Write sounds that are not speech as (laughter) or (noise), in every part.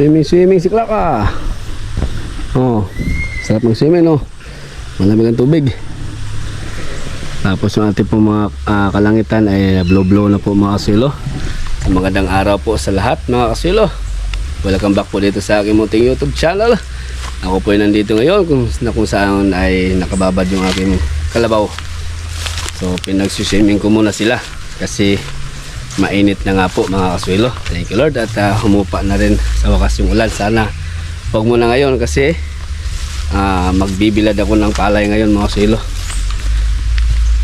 Swimming, swimming si Klaka. Oh, sarap ng swimming, no? Malamig ang tubig. Tapos yung ating po mga ah, kalangitan ay blow-blow na po mga kasilo. Magandang araw po sa lahat mga kasilo. Welcome back po dito sa aking munting YouTube channel. Ako po ay nandito ngayon kung, na kung saan ay nakababad yung aking kalabaw. So pinagsiswimming ko muna sila kasi mainit na nga po mga kaswilo. Thank you Lord at ah, humupa na rin sa wakas yung ulan. Sana wag muna ngayon kasi ah, magbibilad ako ng palay ngayon mga kaswilo.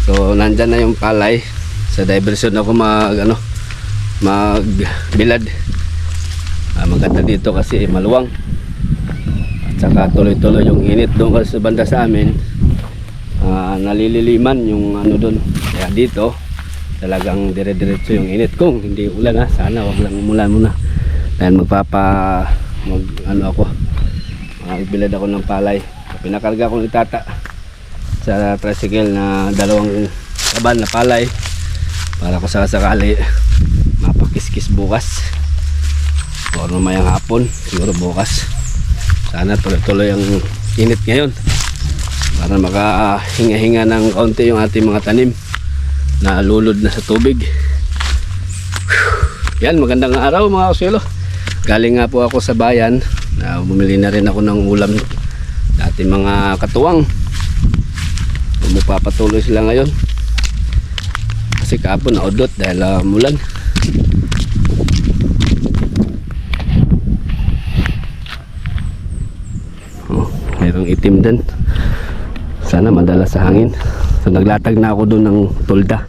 So nandyan na yung palay. Sa diversion ako mag ano magbilad. Ah, maganda dito kasi maluwang. At saka tuloy-tuloy yung init doon kasi sa banda sa amin. Ah, nalililiman yung ano doon. Kaya dito talagang dire-diretso yung init kung hindi ulan ha. Sana wag lang umulan muna. Dahil magpapa mag ano ako magbilad ako ng palay. Pinakarga ko ni tata sa tricycle na dalawang kaban na palay para ko sa sakali mapakiskis bukas o mamayang hapon siguro bukas sana tuloy-tuloy ang init ngayon para makahinga-hinga ng kaunti yung ating mga tanim na lulod na sa tubig yan magandang araw mga kusilo galing nga po ako sa bayan na bumili na rin ako ng ulam ating mga katuwang Magpapatuloy sila ngayon. Kasi kahapon naudot dahil uh, mulan. Oh, mayroong itim din. Sana madala sa hangin. So naglatag na ako doon ng tulda.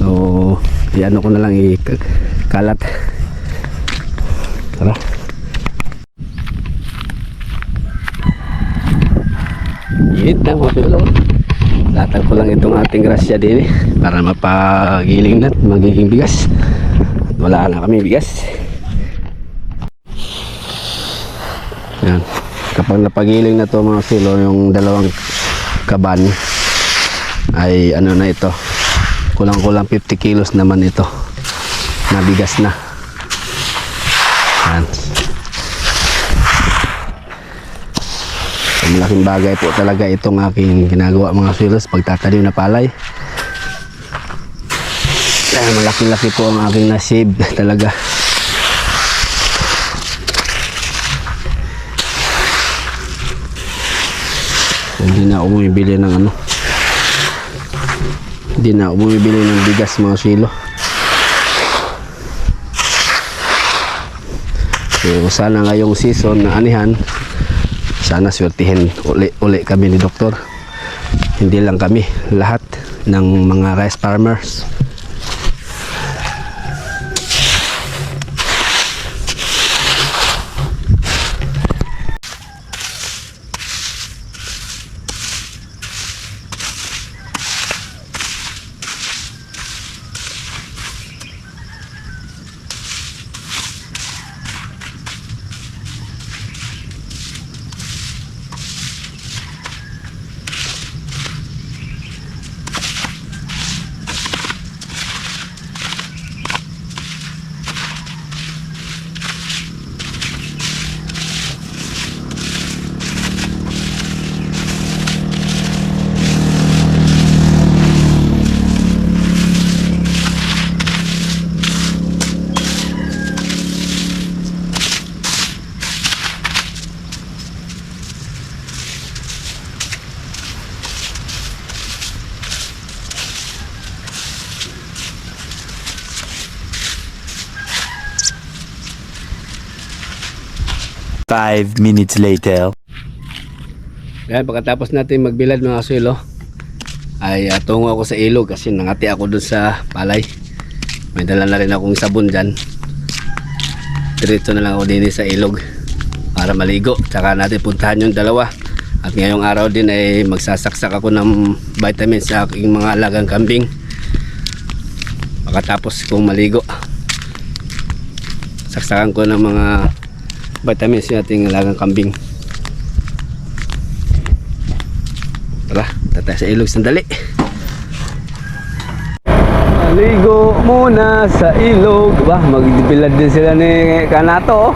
So, iano ko na lang ikalat. Tara. Po sila. Latag ko lang itong ating grasya din eh, para mapagiling na at magiging bigas. At wala na kami bigas. Yan. Kapag napagiling na to mga kilo yung dalawang kaban ay ano na ito kulang-kulang 50 kilos naman ito na bigas na. Yan. So, malaking bagay po talaga itong aking ginagawa mga silos pagtatanim na palay. Kaya malaki-laki po ang aking nasib (laughs) talaga. Hindi na ako ng ano. Hindi na ako bumibili ng bigas mga silo. So, sana ngayong season na anihan, sana swertihin uli, uli kami ni doktor hindi lang kami lahat ng mga rice farmers Five minutes later. Yan, pagkatapos natin magbilad mga suelo ay uh, tungo ako sa ilog kasi nangati ako dun sa palay. May dala na rin akong sabon dyan. Diretso na lang ako din sa ilog para maligo. Tsaka natin puntahan yung dalawa. At ngayong araw din ay magsasaksak ako ng vitamins sa aking mga alagang kambing. Pagkatapos kong maligo saksakan ko ng mga vitamins yung ating alagang kambing Tara, tatay sa ilog sandali. Ligo muna sa ilog. Ba, magbilad din sila ni Kanato. Oh.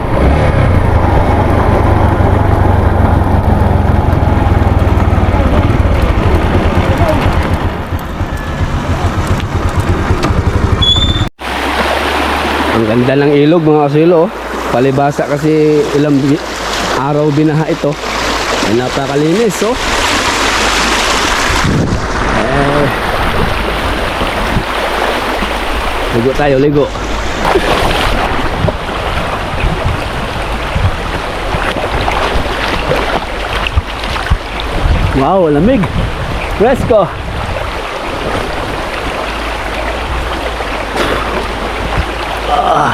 Ang ganda ng ilog mga kasilo. Oh. Palibasa kasi ilang araw binaha ito. Ay napakalinis oh. Eh, ligo tayo, ligo. Wow, lamig. Fresco. Ah.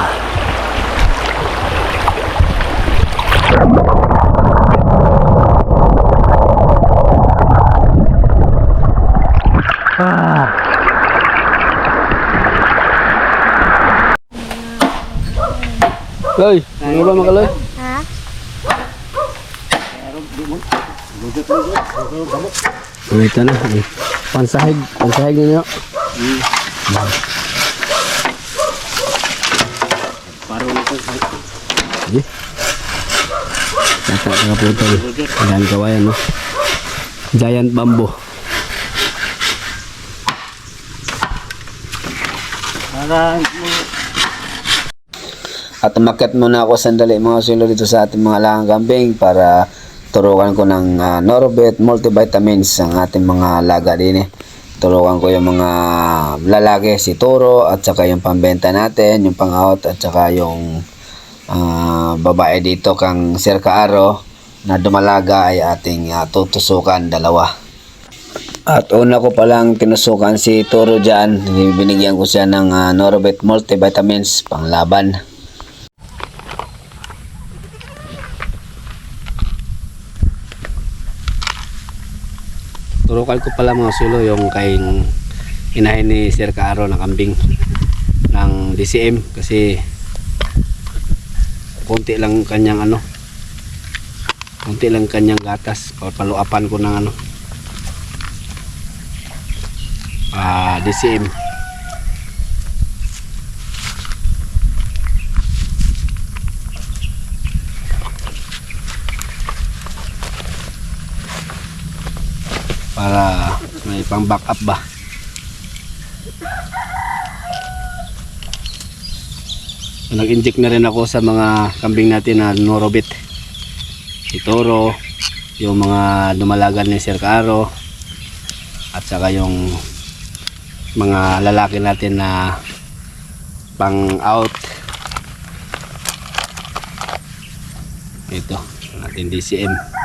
Loy, ano ba mga loy? Ha? Ito na. eh. Pansahig. Pansahig ninyo. Sige. Tata ka po ito. Ayan kawayan no. Giant bamboo. At umakyat muna ako sandali mga silo dito sa ating mga langang kambing para turukan ko ng uh, Norbit multivitamins ang ating mga laga din eh. Turukan ko yung mga lalaki, si Toro at saka yung pambenta natin, yung pang-out at saka yung ah, babae dito kang Sir Kaaro na dumalaga ay ating ah, tutusukan dalawa. At una ko palang tinusukan si Toro dyan, binigyan ko siya ng uh, Norbit multivitamins panglaban. Turukan ko pala mga sulo yung kay inahin ni Sir Kaaro na kambing ng DCM kasi konti lang kanyang ano konti lang kanyang gatas. Papaluapan ko ng ano ah DCM para may pang backup ba? Nag-inject na rin ako sa mga kambing natin na Norobit. Si Toro yung mga dumalagan ni Sir Caro at saka yung mga lalaki natin na pang out. Ito natin DCM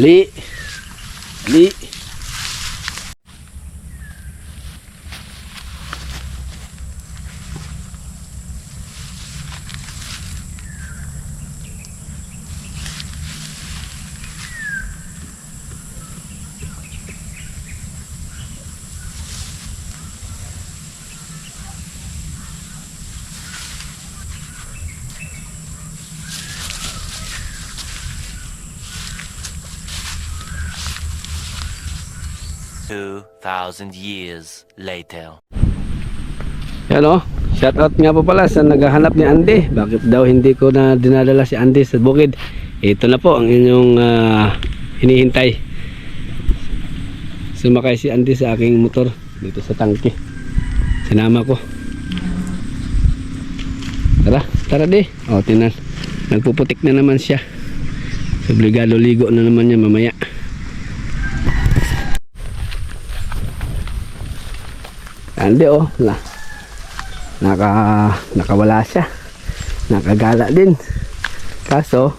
Dali. 2,000 years later. Yan o, out nga po pala sa naghahanap ni Andy. Bakit daw hindi ko na dinadala si Andy sa bukid? Ito na po ang inyong uh, hinihintay. Sumakay si Andy sa aking motor dito sa tangke. Sinama ko. Tara, tara di. O, tinan. Nagpuputik na naman siya. Obligado ligo na naman niya mamaya. Andy oh, na naka nakawala siya. Nakagala din. Kaso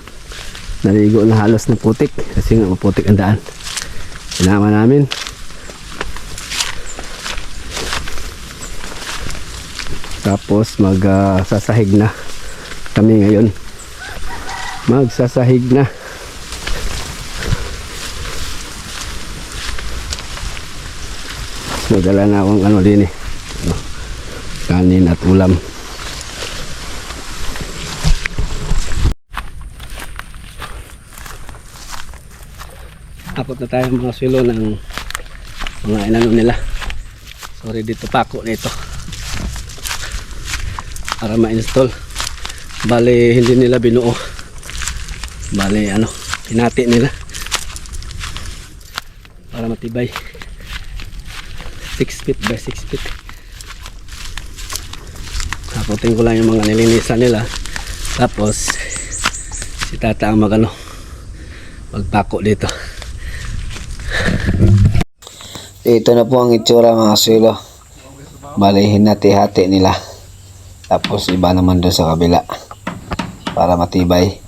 naligo na halos na putik. Kasi nga maputik ang daan. Sinama namin. Tapos mag ah, sasahig na kami ngayon. Magsasahig na. Magdala na akong ano din eh. Kanin at ulam. Akot na tayo mga silo ng mga inano nila. Sorry dito pako nito. Para ma-install. Bali hindi nila binuo. Bali ano, pinati nila. Para matibay. 6 feet by 6 feet. Taputin ko lang yung mga nilinisan nila. Tapos, si tata ang magano, magpako dito. Ito na po ang itsura mga silo. Bali, hinati-hati nila. Tapos iba naman doon sa kabila. Para matibay.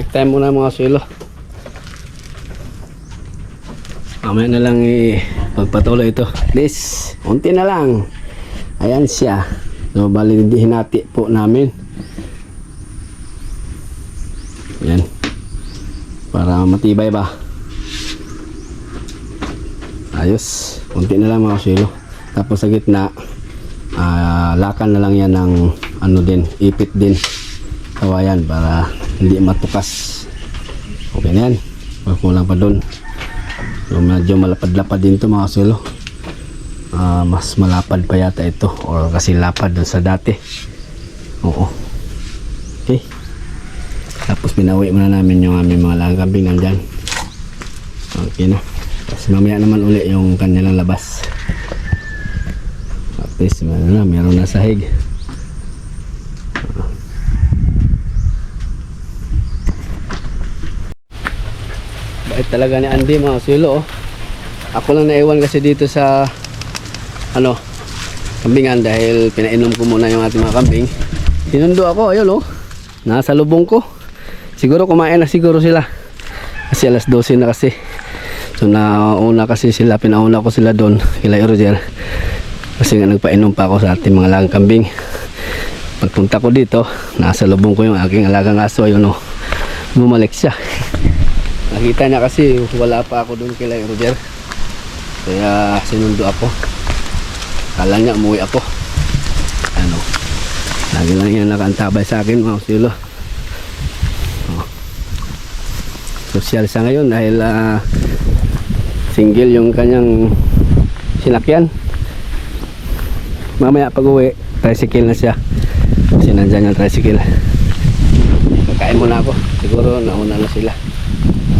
Break time muna mga silo. Mamaya na lang i pagpatuloy ito. Please, unti na lang. Ayan siya. So, bali hinati po namin. Yan. Para matibay ba. Ayos. Unti na lang mga silo. Tapos sa gitna, ah, lakan na lang yan ng ano din, ipit din. Kawayan para hindi matukas. Okay na yan. Huwag mo lang pa doon. So, medyo malapad-lapad din to mga silo. Ah, mas malapad pa yata ito or kasi lapad doon sa dati. Oo. Okay. Tapos pinawi muna namin yung aming mga lagang kambing nandyan. Okay na. Tapos mamaya naman uli yung kanilang labas. Least ano na, meron na sahig. Talaga ni Andy mga silo oh. Ako lang naiwan kasi dito sa ano kambingan dahil pinainom ko muna yung ating mga kambing. Sinundo ako, ayun oh. Nasa lubong ko. Siguro kumain na siguro sila. Kasi alas 12 na kasi. So nauna kasi sila, pinauna ko sila doon kila Roger. Kasi nga nagpainom pa ako sa ating mga lagang kambing. Pagpunta ko dito, nasa lubong ko yung aking alagang aso, ayun oh. bumalik siya. Nakita niya kasi wala pa ako doon kay Roger. Kaya sinundo ako. Kala niya umuwi ako. Ano? Lagi lang yan nakaantabay sa akin mga silo. Oh. Social sa ngayon dahil ah, single yung kanyang sinakyan. Mamaya pag uwi, tricycle na siya. Kasi nandyan yung tricycle. Kakain muna ako. Siguro nauna na sila.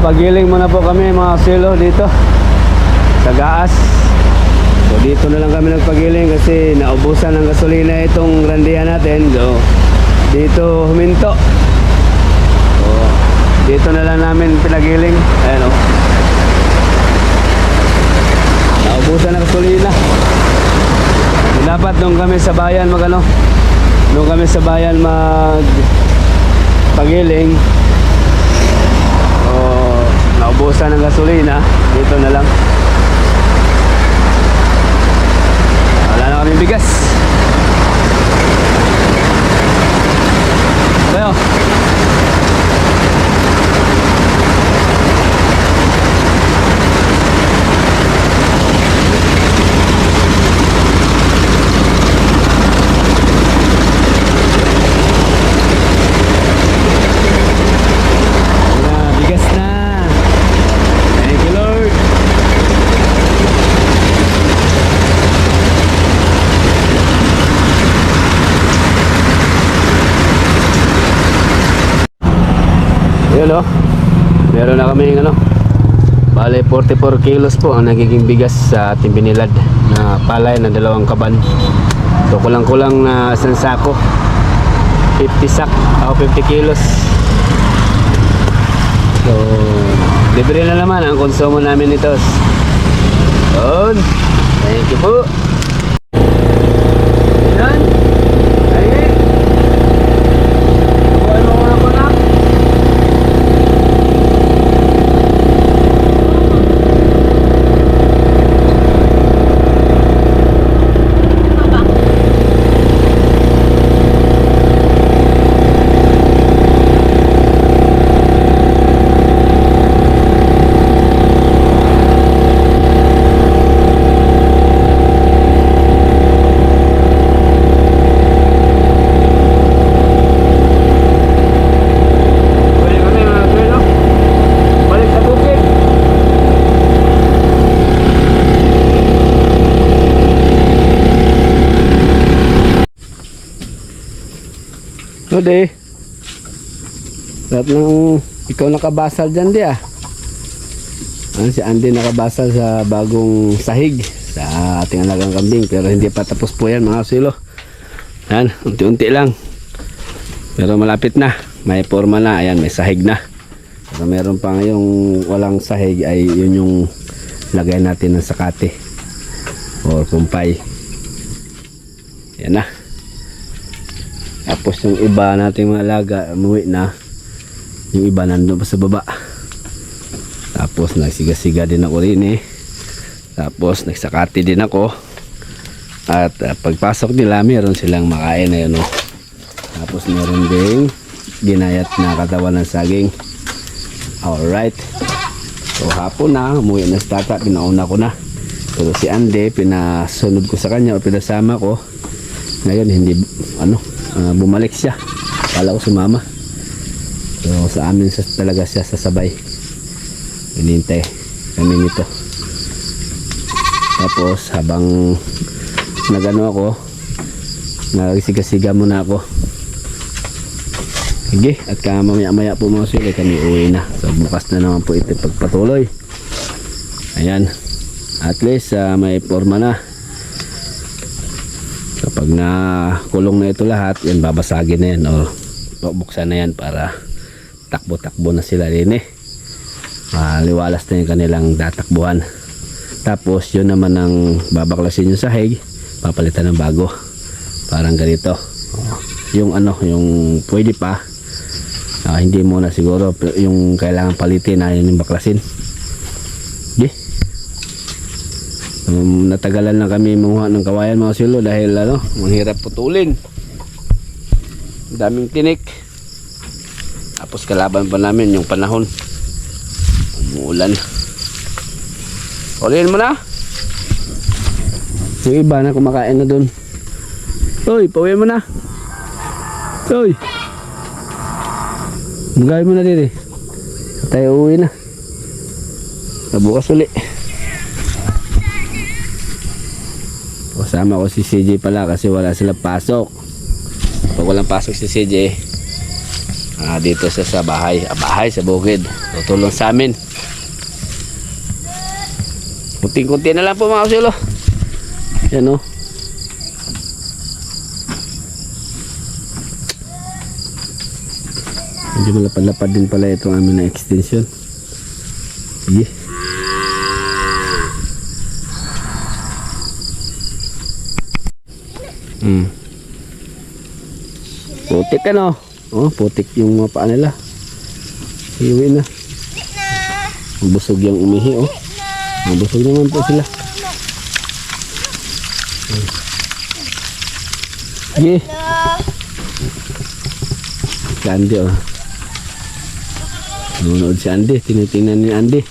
pagiling muna po kami mga silo dito. Sa gaas. So dito na lang kami nagpagiling kasi naubusan ng gasolina itong randihan natin. So dito huminto. So dito na lang namin pinagiling. Ayan o. Naubusan ng gasolina. So, dapat doon kami sa bayan mag ano. Doon kami sa bayan mag pagiling. Naubusan ng gasolina. Dito na lang. Wala na kaming bigas. Tayo. Wala, bigas na. Thank you Lord. Yun o. Meron na kami ano. Bale 44 kilos po ang nagiging bigas sa ating binilad na palay na dalawang kaban. So kulang-kulang na isang sako. 50 sak o 50 kilos. So libre na naman ang konsumo namin nito. Yun. Thank you po. Yan. Ayun. Buhay mo muna po na. Pwede kami mga kwelo. Balik sa bukid. Ode. Lahat ng ikaw nakabasal dyan di ah. Ano si Andy nakabasal sa bagong sahig sa ating alagang kambing pero hindi pa tapos po yan mga silo. Yan, unti-unti lang. Pero malapit na. May forma na. Ayan, may sahig na. Pero meron pa ngayong walang sahig ay yun yung lagay natin ng sakate. O kumpay. Yan na. Tapos yung iba nating mga alaga, umuwi na. Yung iba nandun pa sa baba. Tapos nagsiga-siga din ako rin eh. Tapos nagsakati din ako. At ah, pagpasok nila, meron silang makain na yun. Oh. Tapos meron ding ginayat na katawan ng saging. Alright. So hapon na, umuwi na si tata, pinauna ko na. Pero si Ande, pinasunod ko sa kanya o pinasama ko. Ngayon, hindi, ano, ah, bumalik siya. Kala ko sumama. So sa amin sa, talaga siya sasabay. Hinintay kami nito. Tapos habang nagano ako, nagsiga-siga muna ako. Sige, at ka mamaya-maya po mga sili kami uwi na. So bukas na naman po ito pagpatuloy. Ayan. At least ah, may forma na. Kapag na kulong na ito lahat, yan babasagin na yan o buksan na yan para takbo-takbo na sila din eh. Maliwalas na yung kanilang tatakbuhan. Tapos yun naman ang babaklasin yung sahig, papalitan ng bago. Parang ganito. Yung ano, yung pwede pa, ah, hindi muna siguro, yung kailangan palitin na yun yung baklasin. Okay. Um, natagalan na kami manguha ng kawayan mga silo dahil ano, mahirap putulin. Daming tinik. Tapos kalaban pa namin yung panahon. Umuulan. Ulihin mo na. Yung iba na kumakain na dun. Uy, pauwi mo na. Uy. Magay mo na eh. Tayo uwi na. Nabukas uli. Kasama ko si CJ pala kasi wala sila pasok. Pag walang pasok si CJ, ah, dito siya sa bahay. Ah, bahay sa bukid. Tutulong sa amin. Kunting-kunti na lang po mga kasilo. Yan o. Medyo malapad-lapad din pala itong amin na extension. Sige. Hmm. Putik ano? Oh, putik yung mga paa nila. Iwi na. Busog yung umihi oh. Busog naman po sila. Sige. Si Andy oh. Nanonood si Andy. Tinitingnan ni Andy.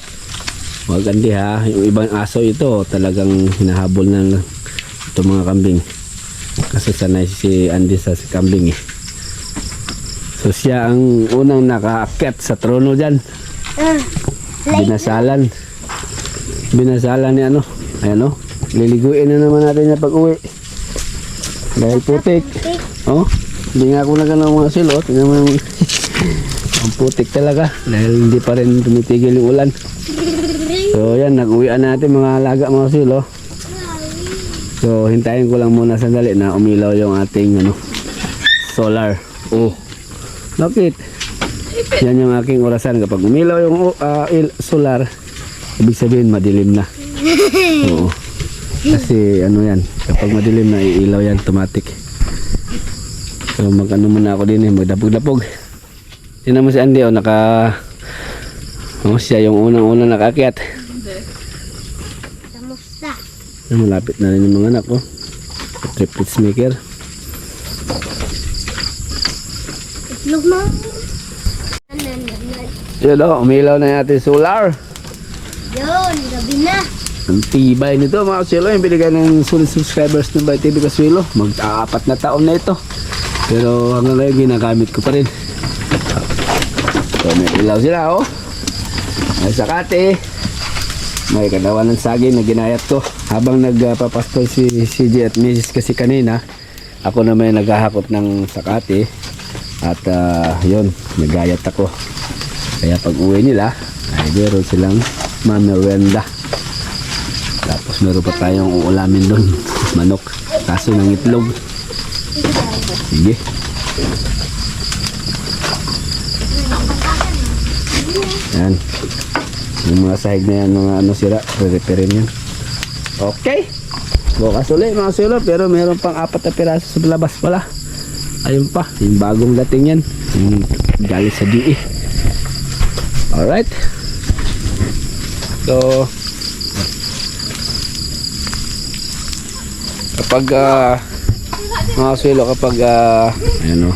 Huwag Andy ha. Yung ibang aso ito talagang hinahabol ng itong mga kambing. Kasi sanay si Andy sa si kambing eh. So siya ang unang nakaakyat sa trono dyan. Binasalan. Binasalan ni ano. Ayan o. Liliguin na naman natin niya pag uwi. Dahil putik. Oh. Hindi nga ako nagano mga silo. Tingnan mo yung (laughs) ang putik talaga. Dahil hindi pa rin tumitigil yung ulan. (laughs) So yan, nag-uwian natin mga alaga mga silo. So hintayin ko lang muna sandali na umilaw yung ating ano solar. Oh. Bakit? Yan yung aking orasan kapag umilaw yung uh, il- solar, ibig sabihin madilim na. (laughs) Oo. Kasi ano yan, kapag madilim na iilaw yan automatic. So mag ano muna ako din eh, magdapog-dapog. Tingnan mo si Andy oh, naka Oh, siya yung unang-unang nakakyat. Kamusta? Malapit na rin yung mga anak ko. Triplets maker. Itlog mo? Yun o, umilaw na yung ating solar. Yun, gabi na. Ang tibay nito mga kaswilo. Yung binigay ng solid subscribers ng Bay TV Kaswilo. Mag-aapat na taon na ito. Pero hanggang ngayon ginagamit ko pa rin. So may ilaw sila oh. May sakate. May kadawan ng saging na ginayat ko. Habang nagpapastol si CJ at Mrs. kasi kanina. Ako na may naghahakot ng sakate. At ah, yun, nagayat ako. Kaya pag uwi nila, ay meron silang mamerenda. Tapos meron pa tayong uulamin doon. Manok. Kaso ng itlog. Sige. Yan. Yung mga sahig na yan, mga ano sira, re-repairin yan. Okay. Bukas ulit mga silo, pero meron pang apat na piraso sa labas pala. Ayun pa, yung bagong dating yan. Yung galing sa DE. Alright. So, Kapag, ah, mga kasilo, kapag, ah, ayan o.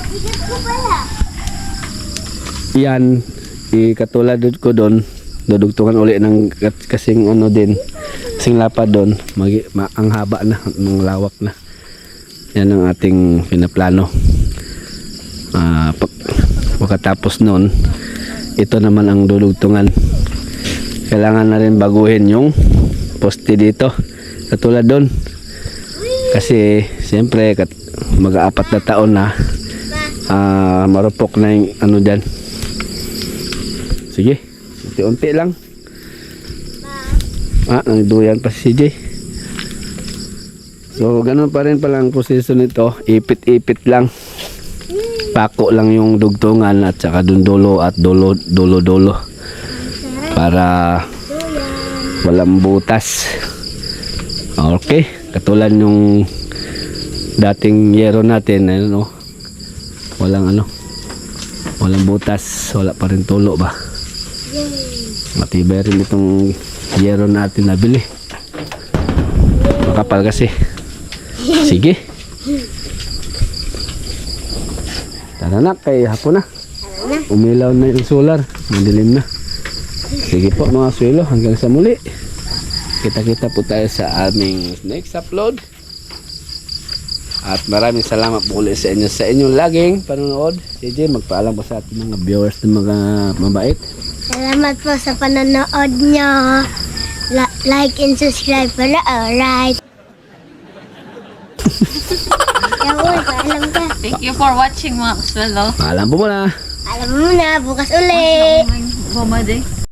Yan, ikatulad ko doon, dudugtungan uli ng kasing ano din, kasing lapad doon, magi, ma, ang haba na, ang lawak na. Yan ang ating pinaplano. Ah, pag, pagkatapos noon, ito naman ang dudugtungan. Kailangan na rin baguhin yung poste dito. Katulad doon. Kasi siyempre kat, mag-aapat na taon na ah marupok na yung ano dyan. Sige, unti-unti lang. Ah, nagduyan pa si CJ. So, ganun pa rin pala ang proseso nito. Ipit-ipit lang. Pako lang yung dugtungan at saka dundulo at dulo dulo dulo para walang butas. Okay, katulad yung dating yero natin, ano, no? walang ano, walang butas, wala pa rin tulo ba? Matibay rin itong yero natin nabili. Makapal kasi. Sige. Tara na, kay hapon na. Umilaw na yung solar. Madilim na. Sige po mga suelo, hanggang sa muli. Kita-kita po tayo sa aming next upload. At maraming salamat po ulit sa inyo sa inyong laging panonood. CJ, magpaalam po sa ating mga viewers na mga mabait. Salamat po sa panonood nyo. La- like and subscribe para alright. Yawon, paalam ka. Thank you for watching mga kaswelo. Paalam po muna. Alam mo na, bukas ulit. Bumade.